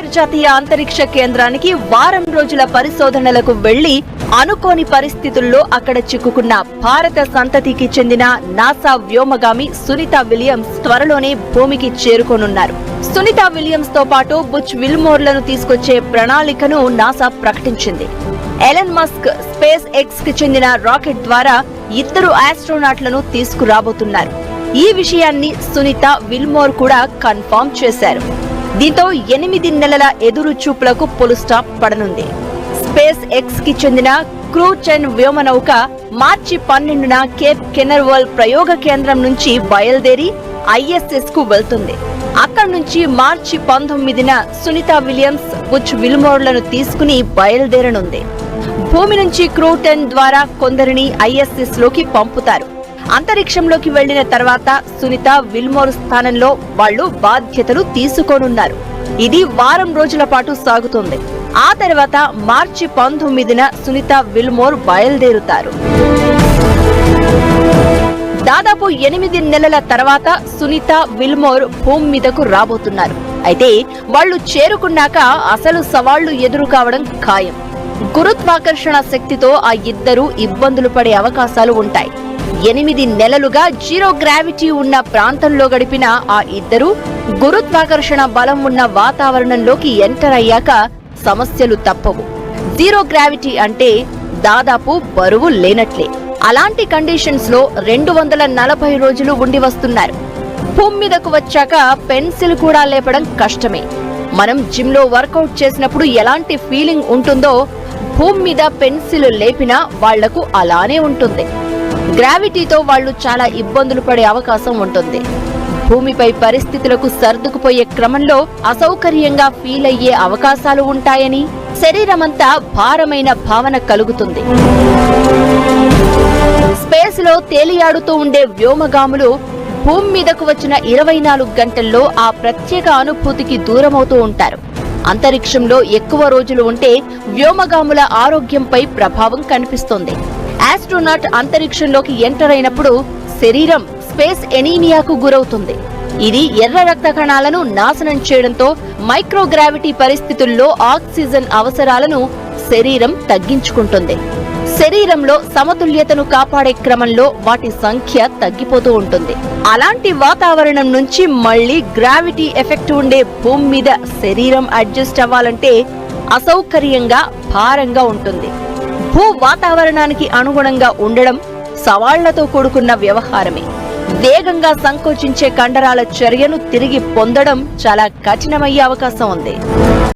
అంతర్జాతీయ అంతరిక్ష కేంద్రానికి వారం రోజుల పరిశోధనలకు వెళ్ళి అనుకోని పరిస్థితుల్లో అక్కడ చిక్కుకున్న భారత సంతతికి చెందిన నాసా వ్యోమగామి సునీత విలియమ్స్ త్వరలోనే భూమికి చేరుకోనున్నారు. సునీత విలియమ్స్తో పాటు బుచ్ విల్మోర్లను తీసుకొచ్చే ప్రణాళికను నాసా ప్రకటించింది. ఎలన్ మస్క్ స్పేస్ ఎక్స్కి చెందిన రాకెట్ ద్వారా ఇద్దరు ఆస్ట్రోనాట్లను తీసుకురాబోతున్నారు. ఈ విషయాన్ని సునీత విల్మోర్ కూడా కన్ఫర్మ్ చేశారు. దీంతో ఎనిమిది నెలల ఎదురు చూపులకు పొలు స్టాప్ పడనుంది. స్పేస్ ఎక్స్కి చెందిన క్రూచ్ అండ్ వ్యోమనౌక మార్చి పన్నెండున కేప్ కెనర్వల్ ప్రయోగ కేంద్రం నుంచి బయలుదేరి ఐఎస్ఎస్కు వెళ్తుంది. అక్కడి నుంచి మార్చి పంతొమ్మిదిన సునీత విలియమ్స్ బుచ్ విల్మోర్లను తీసుకుని బయలుదేరనుంది. భూమి నుంచి క్రూటెన్ ద్వారా కొందరిని ఐఎస్ఎస్లోకి పంపుతారు. అంతరిక్షంలోకి వెళ్ళిన తర్వాత సునీత విల్మోర్ స్థానంలో వాళ్ళు బాధ్యతలు తీసుకోనున్నారు. ఇది వారం రోజుల పాటు సాగుతుంది. ఆ తర్వాత మార్చి పంతొమ్మిదిన సునీత విల్మోర్ బయలుదేరుతారు. దాదాపు ఎనిమిది నెలల తర్వాత సునీత విల్మోర్ భూమి మీదకు రాబోతున్నారు. అయితే వాళ్ళు చేరుకున్నాక అసలు సవాళ్ళు ఎదురు కావడం ఖాయం. గురుత్వాకర్షణ శక్తితో ఆ ఇద్దరు ఇబ్బందులు పడే అవకాశాలు ఉంటాయి. ఎనిమిది నెలలుగా జీరో గ్రావిటీ ఉన్న ప్రాంతంలో గడిపిన ఆ ఇద్దరు గురుత్వాకర్షణ బలం ఉన్న వాతావరణంలోకి ఎంటర్ అయ్యాక సమస్యలు తప్పవు. జీరో గ్రావిటీ అంటే దాదాపు బరువు లేనట్లే. అలాంటి కండిషన్స్లో రెండు వందల నలభై రోజులు ఉండి వస్తున్నారు. భూమి మీదకు వచ్చాక పెన్సిల్ కూడా లేపడం కష్టమే. మనం జిమ్లో వర్కౌట్ చేసినప్పుడు ఎలాంటి ఫీలింగ్ ఉంటుందో భూమి మీద పెన్సిల్ లేపినా వాళ్ళకు అలానే ఉంటుంది. గ్రావిటీతో వాళ్ళు చాలా ఇబ్బందులు పడే అవకాశం ఉంటుంది. భూమిపై పరిస్థితులకు సర్దుకుపోయే క్రమంలో అసౌకర్యంగా ఫీల్ అయ్యే అవకాశాలు ఉంటాయని శరీరమంతా భారమైన భావన కలుగుతుంది. స్పేస్లో తేలియాడుతూ ఉండే వ్యోమగాములు భూమి మీదకు వచ్చిన ఇరవై నాలుగు గంటల్లో ఆ ప్రత్యేక అనుభూతికి దూరమవుతూ ఉంటారు. అంతరిక్షంలో ఎక్కువ రోజులు ఉంటే వ్యోమగాముల ఆరోగ్యంపై ప్రభావం కనిపిస్తుంది. ఆస్ట్రోనాట్ అంతరిక్షంలోకి ఎంటర్ అయినప్పుడు శరీరం స్పేస్ ఎనీమియాకు గురవుతుంది. ఇది ఎర్ర రక్త కణాలను నాశనం చేయడంతో మైక్రోగ్రావిటీ పరిస్థితుల్లో ఆక్సిజన్ అవసరాలను శరీరం తగ్గించుకుంటుంది. శరీరంలో సమతుల్యతను కాపాడే క్రమంలో వాటి సంఖ్య తగ్గిపోతూ ఉంటుంది. అలాంటి వాతావరణం నుంచి మళ్ళీ గ్రావిటీ ఎఫెక్ట్ ఉండే భూమి మీద శరీరం అడ్జస్ట్ అవ్వాలంటే అసౌకర్యంగా భారంగా ఉంటుంది. భూ వాతావరణానికి అనుగుణంగా ఉండడం సవాళ్ళతో కూడుకున్న వ్యవహారమే. వేగంగా సంకోచించే కండరాల చర్యను తిరిగి పొందడం చాలా కఠినమయ్యే అవకాశం ఉంది.